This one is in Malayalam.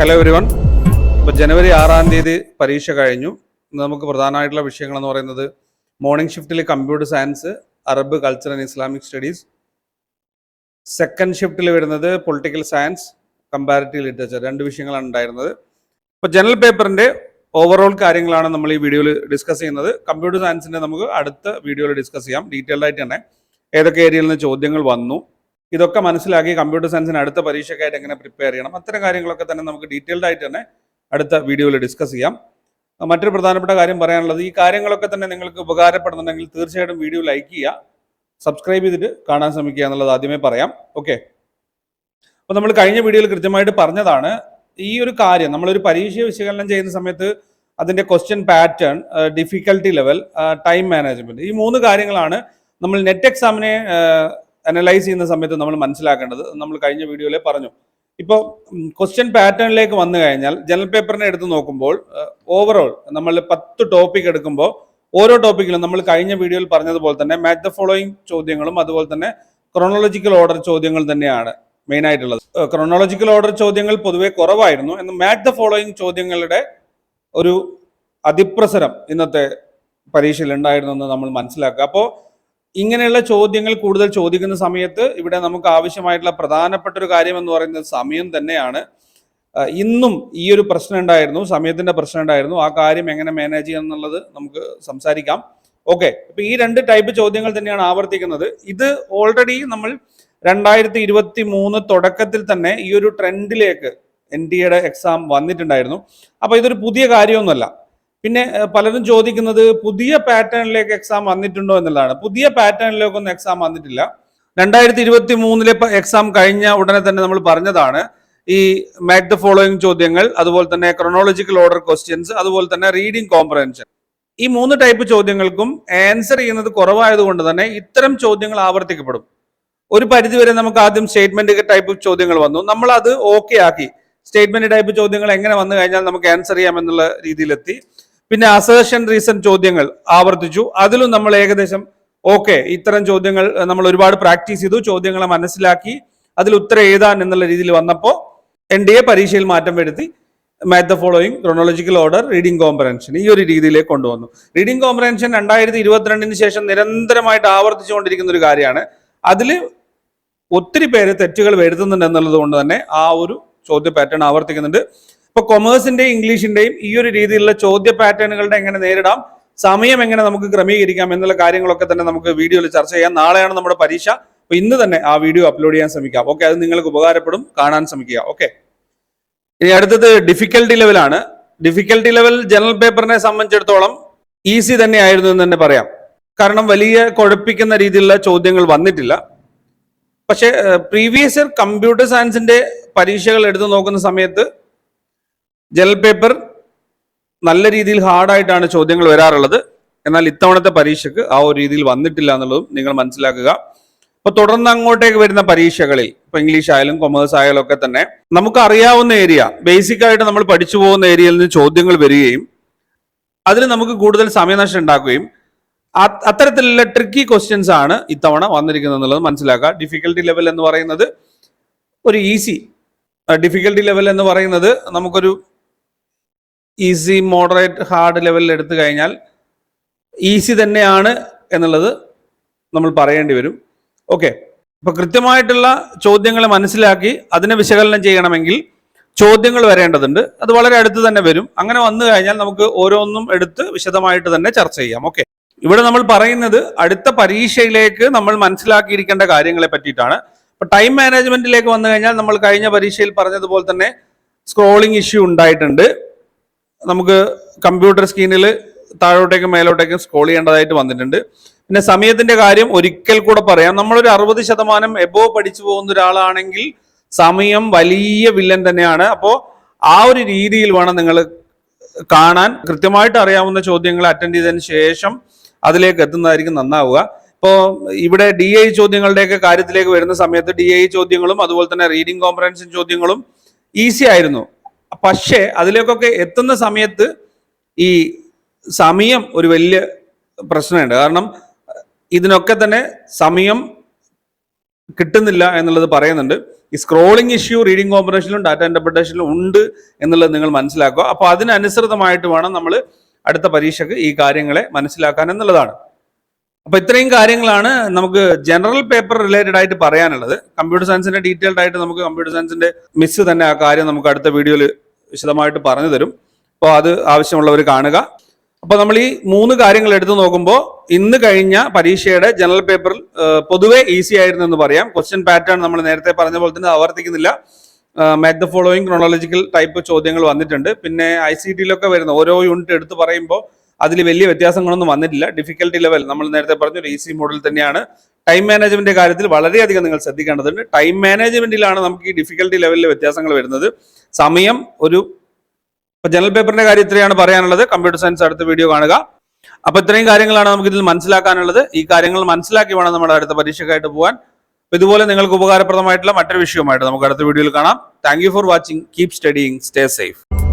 ഹലോ എവരിവൺ ഇപ്പോൾ ജനുവരി ആറാം തീയതി പരീക്ഷ കഴിഞ്ഞു. നമുക്ക് പ്രധാനമായിട്ടുള്ള വിഷയങ്ങൾ എന്ന് പറയുന്നത് morning ഷിഫ്റ്റിൽ computer science Arab culture and Islamic studies second ഷിഫ്റ്റിൽ വരുന്നത് പൊളിറ്റിക്കൽ സയൻസ് കമ്പാരിറ്റീവ് ലിറ്ററേച്ചർ രണ്ട് വിഷയങ്ങളാണ് ഉണ്ടായിരുന്നത്. ഇപ്പോൾ ജനറൽ പേപ്പറിന്റെ ഓവറോൾ കാര്യങ്ങളാണ് നമ്മൾ ഈ വീഡിയോയിൽ ഡിസ്കസ് ചെയ്യുന്നത്. കമ്പ്യൂട്ടർ സയൻസിന്റെ നമുക്ക് അടുത്ത വീഡിയോയിൽ ഡിസ്കസ് ചെയ്യാം. ഡീറ്റെയിൽഡ് ആയിട്ട് തന്നെ ഏതൊക്കെ ഏരിയയിൽ നിന്ന് ചോദ്യങ്ങൾ വന്നു. ഇതൊക്കെ മനസ്സിലാക്കി കമ്പ്യൂട്ടർ സയൻസിന് അടുത്ത പരീക്ഷയ്ക്കായിട്ട് എങ്ങനെ പ്രിപ്പയർ ചെയ്യണം. അത്തരം കാര്യങ്ങളൊക്കെ തന്നെ നമുക്ക് ഡീറ്റെയിൽഡ് ആയിട്ട് തന്നെ അടുത്ത വീഡിയോയിൽ ഡിസ്കസ് ചെയ്യാം. മറ്റൊരു പ്രധാനപ്പെട്ട കാര്യം പറയാനുള്ളത് ഈ കാര്യങ്ങളൊക്കെ തന്നെ നിങ്ങൾക്ക് ഉപകാരപ്പെടുന്നുണ്ടെങ്കിൽ തീർച്ചയായിട്ടും വീഡിയോ ലൈക്ക് ചെയ്യുക. സബ്സ്ക്രൈബ് ചെയ്തിട്ട് കാണാൻ ശ്രമിക്കുക എന്നുള്ളത് ആദ്യമേ പറയാം. ഓക്കെ അപ്പോൾ നമ്മൾ കഴിഞ്ഞ വീഡിയോയിൽ കൃത്യമായിട്ട് പറഞ്ഞതാണ് ഈ ഒരു കാര്യം നമ്മളൊരു പരീക്ഷ വിശകലനം ചെയ്യുന്ന സമയത്ത് അതിന്റെ question pattern difficulty level time management ഈ മൂന്ന് കാര്യങ്ങളാണ് നമ്മൾ നെറ്റ് എക്സാമിനെ അനലൈസ് ചെയ്യുന്ന സമയത്ത് നമ്മൾ മനസ്സിലാക്കേണ്ടത് നമ്മൾ കഴിഞ്ഞ വീഡിയോയിൽ പറഞ്ഞു. ഇപ്പോൾ ക്വസ്റ്റ്യൻ പാറ്റേണിലേക്ക് വന്നു കഴിഞ്ഞാൽ ജനറൽ പേപ്പറിനെ എടുത്ത് നോക്കുമ്പോൾ ഓവറോൾ നമ്മൾ പത്ത് ടോപ്പിക് എടുക്കുമ്പോൾ ഓരോ ടോപ്പിക്കിലും നമ്മൾ കഴിഞ്ഞ വീഡിയോയിൽ പറഞ്ഞതുപോലെ തന്നെ മാച്ച് ദ ഫോളോയിങ് ചോദ്യങ്ങളും അതുപോലെ തന്നെ ക്രോണോളജിക്കൽ ഓർഡർ ചോദ്യങ്ങൾ തന്നെയാണ് മെയിൻ ആയിട്ടുള്ളത്. ക്രോണോളജിക്കൽ ഓർഡർ ചോദ്യങ്ങൾ പൊതുവെ കുറവായിരുന്നു. എന്ന് മാച്ച് ദ ഫോളോയിങ് ചോദ്യങ്ങളുടെ ഒരു അതിപ്രസരം ഇന്നത്തെ പരീക്ഷയിൽ ഉണ്ടായിരുന്നു എന്ന് നമ്മൾ മനസ്സിലാക്കുക. അപ്പോൾ ഇങ്ങനെയുള്ള ചോദ്യങ്ങൾ കൂടുതൽ ചോദിക്കുന്ന സമയത്ത് ഇവിടെ നമുക്ക് ആവശ്യമായിട്ടുള്ള പ്രധാനപ്പെട്ട ഒരു കാര്യം എന്ന് പറയുന്നത് സമയം തന്നെയാണ്. ഇന്നും ഈ ഒരു പ്രശ്നം ഉണ്ടായിരുന്നു സമയത്തിന്റെ പ്രശ്നം ഉണ്ടായിരുന്നു. ആ കാര്യം എങ്ങനെ മാനേജ് ചെയ്യാം എന്നുള്ളത് നമുക്ക് സംസാരിക്കാം. ഓക്കെ അപ്പൊ ഈ രണ്ട് ടൈപ്പ് ചോദ്യങ്ങൾ തന്നെയാണ് ആവർത്തിക്കുന്നത്. ഇത് ഓൾറെഡി നമ്മൾ രണ്ടായിരത്തി ഇരുപത്തി മൂന്ന് തുടക്കത്തിൽ തന്നെ ഈ ഒരു ട്രെൻഡിലേക്ക് എൻ ഡി എക്സാം വന്നിട്ടുണ്ടായിരുന്നു. അപ്പൊ ഇതൊരു പുതിയ കാര്യമൊന്നുമല്ല. പിന്നെ പലരും ചോദിക്കുന്നത് പുതിയ പാറ്റേണിലേക്ക് എക്സാം വന്നിട്ടുണ്ടോ എന്നുള്ളതാണ്. പുതിയ പാറ്റേണിലേക്കൊന്നും എക്സാം വന്നിട്ടില്ല. രണ്ടായിരത്തി ഇരുപത്തി മൂന്നിലെ എക്സാം കഴിഞ്ഞ ഉടനെ തന്നെ നമ്മൾ പറഞ്ഞതാണ്. ഈ മാക് ദ ഫോളോയിങ് ചോദ്യങ്ങൾ അതുപോലെ തന്നെ ക്രോണോളജിക്കൽ ഓർഡർ ക്വസ്റ്റ്യൻസ് അതുപോലെ തന്നെ റീഡിംഗ് കോംപ്രഹെൻഷൻ ഈ മൂന്ന് ടൈപ്പ് ചോദ്യങ്ങൾക്കും ആൻസർ ചെയ്യുന്നത് കുറവായതുകൊണ്ട് തന്നെ ഇത്തരം ചോദ്യങ്ങൾ ആവർത്തിക്കപ്പെടും. ഒരു പരിധിവരെ നമുക്ക് ആദ്യം സ്റ്റേറ്റ്മെന്റ് ടൈപ്പ് ചോദ്യങ്ങൾ വന്നു. നമ്മൾ അത് ഓക്കെ ആക്കി. സ്റ്റേറ്റ്മെന്റ് ടൈപ്പ് ചോദ്യങ്ങൾ എങ്ങനെ വന്നു കഴിഞ്ഞാൽ നമുക്ക് ആൻസർ ചെയ്യാം എന്നുള്ള രീതിയിലെത്തി. പിന്നെ അസേഷൻ റീസൺ ചോദ്യങ്ങൾ ആവർത്തിച്ചു. അതിലും നമ്മൾ ഏകദേശം ഓക്കെ ഇത്തരം ചോദ്യങ്ങൾ നമ്മൾ ഒരുപാട് പ്രാക്ടീസ് ചെയ്തു. ചോദ്യങ്ങളെ മനസ്സിലാക്കി അതിൽ ഉത്തരം എഴുതാൻ എന്നുള്ള രീതിയിൽ വന്നപ്പോൾ എൻ ഡി എ പരീക്ഷയിൽ മാറ്റം വരുത്തി. Match the following chronological order reading comprehension ഈ ഒരു രീതിയിലേക്ക് കൊണ്ടുവന്നു. റീഡിംഗ് കോംപ്രഹെൻഷൻ രണ്ടായിരത്തി ഇരുപത്തിരണ്ടിന് ശേഷം നിരന്തരമായിട്ട് ആവർത്തിച്ചുകൊണ്ടിരിക്കുന്ന ഒരു കാര്യമാണ്. അതിൽ ഒത്തിരി പേര് തെറ്റുകൾ വരുത്തുന്നുണ്ട് എന്നുള്ളത് കൊണ്ട് തന്നെ ആ ഒരു ചോദ്യ പാറ്റേൺ ആവർത്തിക്കുന്നുണ്ട്. ഇപ്പൊ കൊമേഴ്സിന്റെയും ഇംഗ്ലീഷിന്റെയും ഈ ഒരു രീതിയിലുള്ള ചോദ്യ പാറ്റേണുകളുടെ എങ്ങനെ നേരിടാം സമയം എങ്ങനെ നമുക്ക് ക്രമീകരിക്കാം എന്നുള്ള കാര്യങ്ങളൊക്കെ തന്നെ നമുക്ക് വീഡിയോയിൽ ചർച്ച ചെയ്യാം. നാളെയാണ് നമ്മുടെ പരീക്ഷ. അപ്പൊ ഇന്ന് തന്നെ ആ വീഡിയോ അപ്ലോഡ് ചെയ്യാൻ ശ്രമിക്കാം. ഓക്കെ അത് നിങ്ങൾക്ക് ഉപകാരപ്പെടും കാണാൻ ശ്രമിക്കുക. ഓക്കെ ഇനി അടുത്തത് ഡിഫിക്കൽട്ടി ലെവലാണ് ഡിഫിക്കൽട്ടി ലെവൽ ജനറൽ പേപ്പറിനെ സംബന്ധിച്ചിടത്തോളം ഈസി തന്നെ ആയിരുന്നു എന്ന് തന്നെ പറയാം. കാരണം വലിയ കുഴപ്പിക്കുന്ന രീതിയിലുള്ള ചോദ്യങ്ങൾ വന്നിട്ടില്ല. പക്ഷേ പ്രീവിയസ് ഇയർ കമ്പ്യൂട്ടർ സയൻസിന്റെ പരീക്ഷകൾ എടുത്തു നോക്കുന്ന സമയത്ത് ജനറൽ പേപ്പർ നല്ല രീതിയിൽ ഹാർഡായിട്ടാണ് ചോദ്യങ്ങൾ വരാറുള്ളത്. എന്നാൽ ഇത്തവണത്തെ പരീക്ഷയ്ക്ക് ആ ഒരു രീതിയിൽ വന്നിട്ടില്ല എന്നുള്ളതും നിങ്ങൾ മനസ്സിലാക്കുക. അപ്പൊ തുടർന്ന് അങ്ങോട്ടേക്ക് വരുന്ന പരീക്ഷകളിൽ ഇപ്പൊ ഇംഗ്ലീഷ് ആയാലും കൊമേഴ്സ് ആയാലും ഒക്കെ തന്നെ നമുക്ക് അറിയാവുന്ന ഏരിയ ബേസിക് ആയിട്ട് നമ്മൾ പഠിച്ചു പോകുന്ന ഏരിയയിൽ നിന്ന് ചോദ്യങ്ങൾ വരികയും അതിൽ നമുക്ക് കൂടുതൽ സമയനഷ്ടം ഉണ്ടാക്കുകയും അത്തരത്തിലുള്ള ട്രിക്കി ക്വസ്റ്റ്യൻസ് ആണ് ഇത്തവണ വന്നിരിക്കുന്നത് എന്നുള്ളത് മനസ്സിലാക്കുക. ഡിഫിക്കൽട്ടി ലെവൽ എന്ന് പറയുന്നത് ഒരു ഈസി ഡിഫിക്കൽട്ടി ലെവൽ എന്ന് പറയുന്നത് നമുക്കൊരു ഈസി മോഡറേറ്റ് ഹാർഡ് ലെവലിൽ എടുത്തു കഴിഞ്ഞാൽ ഈസി തന്നെയാണ് എന്നുള്ളത് നമ്മൾ പറയേണ്ടി വരും. ഓക്കെ അപ്പൊ കൃത്യമായിട്ടുള്ള ചോദ്യങ്ങൾ മനസ്സിലാക്കി അതിനെ വിശകലനം ചെയ്യണമെങ്കിൽ ചോദ്യങ്ങൾ വരേണ്ടതുണ്ട്. അത് വളരെ അടുത്ത് തന്നെ വരും. അങ്ങനെ വന്നു കഴിഞ്ഞാൽ നമുക്ക് ഓരോന്നും എടുത്ത് വിശദമായിട്ട് തന്നെ ചർച്ച ചെയ്യാം. ഓക്കെ ഇവിടെ നമ്മൾ പറയുന്നത് അടുത്ത പരീക്ഷയിലേക്ക് നമ്മൾ മനസ്സിലാക്കിയിരിക്കേണ്ട കാര്യങ്ങളെ പറ്റിയിട്ടാണ്. അപ്പൊ ടൈം മാനേജ്മെന്റിലേക്ക് വന്നു കഴിഞ്ഞാൽ നമ്മൾ കഴിഞ്ഞ പരീക്ഷയിൽ പറഞ്ഞതുപോലെ തന്നെ സ്ക്രോളിംഗ് ഇഷ്യൂ ഉണ്ടായിട്ടുണ്ട്. നമുക്ക് കമ്പ്യൂട്ടർ സ്ക്രീനിൽ താഴോട്ടേക്കും മേലോട്ടേക്കും സ്ക്രോൾ ചെയ്യേണ്ടതായിട്ട് വന്നിട്ടുണ്ട്. പിന്നെ സമയത്തിന്റെ കാര്യം ഒരിക്കൽ കൂടെ പറയാം. നമ്മളൊരു അറുപത് ശതമാനം എബോ പഠിച്ചു പോകുന്ന ഒരാളാണെങ്കിൽ സമയം വലിയ വില്ലൻ തന്നെയാണ്. അപ്പോൾ ആ ഒരു രീതിയിൽ വേണം നിങ്ങൾ കാണാൻ. കൃത്യമായിട്ട് അറിയാവുന്ന ചോദ്യങ്ങൾ അറ്റൻഡ് ചെയ്തതിന് ശേഷം അതിലേക്ക് എത്തുന്നതായിരിക്കും നന്നാവുക. ഇപ്പോൾ ഇവിടെ ഡി ഐ ചോദ്യങ്ങളുടെയൊക്കെ കാര്യത്തിലേക്ക് വരുന്ന സമയത്ത് ഡി ഐ ചോദ്യങ്ങളും അതുപോലെ തന്നെ റീഡിംഗ് കോംപ്രഹൻഷൻ ചോദ്യങ്ങളും ഈസി ആയിരുന്നു. പക്ഷേ അതിലേക്കൊക്കെ എത്തുന്ന സമയത്ത് ഈ സമയം ഒരു വലിയ പ്രശ്നമുണ്ട്. കാരണം ഇതിനൊക്കെ തന്നെ സമയം കിട്ടുന്നില്ല എന്നുള്ളത് പറയുന്നുണ്ട്. ഈ സ്ക്രോളിംഗ് ഇഷ്യൂ റീഡിംഗ് കോമ്പറേഷനിലും ഡാറ്റ ഇന്റർപ്രിട്ടേഷനിലും ഉണ്ട് എന്നുള്ളത് നിങ്ങൾ മനസ്സിലാക്കുക. അപ്പോൾ അതിനനുസൃതമായിട്ട് വേണം നമ്മൾ അടുത്ത പരീക്ഷയ്ക്ക് ഈ കാര്യങ്ങളെ മനസ്സിലാക്കാൻ എന്നുള്ളതാണ്. അപ്പൊ ഇത്രയും കാര്യങ്ങളാണ് നമുക്ക് ജനറൽ പേപ്പർ റിലേറ്റഡ് ആയിട്ട് പറയാനുള്ളത്. കമ്പ്യൂട്ടർ സയൻസിന്റെ ഡീറ്റെയിൽഡ് ആയിട്ട് നമുക്ക് കമ്പ്യൂട്ടർ സയൻസിന്റെ മിസ് തന്നെ ആ കാര്യം നമുക്ക് അടുത്ത വീഡിയോയിൽ വിശദമായിട്ട് പറഞ്ഞു തരും. അപ്പോൾ അത് ആവശ്യമുള്ളവർ കാണുക. അപ്പോൾ നമ്മൾ ഈ മൂന്ന് കാര്യങ്ങൾ എടുത്തു നോക്കുമ്പോൾ ഇന്ന് കഴിഞ്ഞ പരീക്ഷയുടെ ജനറൽ പേപ്പറിൽ പൊതുവേ ഈസി ആയിരുന്നു എന്ന് പറയാം. ക്വസ്റ്റ്യൻ പാറ്റേൺ നമ്മൾ നേരത്തെ പറഞ്ഞ പോലെ തന്നെ ആവർത്തിക്കുന്നില്ല. Match the following chronological type ചോദ്യങ്ങൾ വന്നിട്ടുണ്ട്. പിന്നെ ഐ സി ടിയിലൊക്കെ വരുന്ന ഓരോ യൂണിറ്റ് എടുത്ത് പറയുമ്പോൾ അതിൽ വലിയ വ്യത്യാസങ്ങളൊന്നും വന്നിട്ടില്ല. ഡിഫിക്കൽട്ടി ലെവൽ നമ്മൾ നേരത്തെ പറഞ്ഞു ഒരു ഈസി മോഡൽ തന്നെയാണ്. ടൈം മാനേജ്മെന്റ് കാര്യത്തിൽ വളരെയധികം നിങ്ങൾ ശ്രദ്ധിക്കേണ്ടതുണ്ട്. ടൈം മാനേജ്മെന്റിലാണ് നമുക്ക് ഈ ഡിഫിക്കൽട്ടി ലെവലിൽ വ്യത്യാസങ്ങൾ വരുന്നത്. സമയം ഒരു ഇപ്പൊ ജനറൽ പേപ്പറിന്റെ കാര്യം ഇത്രയാണ് പറയാനുള്ളത്. കമ്പ്യൂട്ടർ സയൻസ് അടുത്ത വീഡിയോ കാണുക. അപ്പൊ ഇത്രയും കാര്യങ്ങളാണ് നമുക്ക് ഇതിൽ മനസ്സിലാക്കാനുള്ളത്. ഈ കാര്യങ്ങൾ മനസ്സിലാക്കി വേണം നമ്മുടെ അടുത്ത പരീക്ഷയ്ക്കായിട്ട് പോകാൻ ഇതുപോലെ നിങ്ങൾക്ക് ഉപകാരപ്രദമായിട്ടുള്ള മറ്റൊരു വിഷയവുമായിട്ട് നമുക്ക് അടുത്ത വീഡിയോയിൽ കാണാം. Thank for watching keep studying stay safe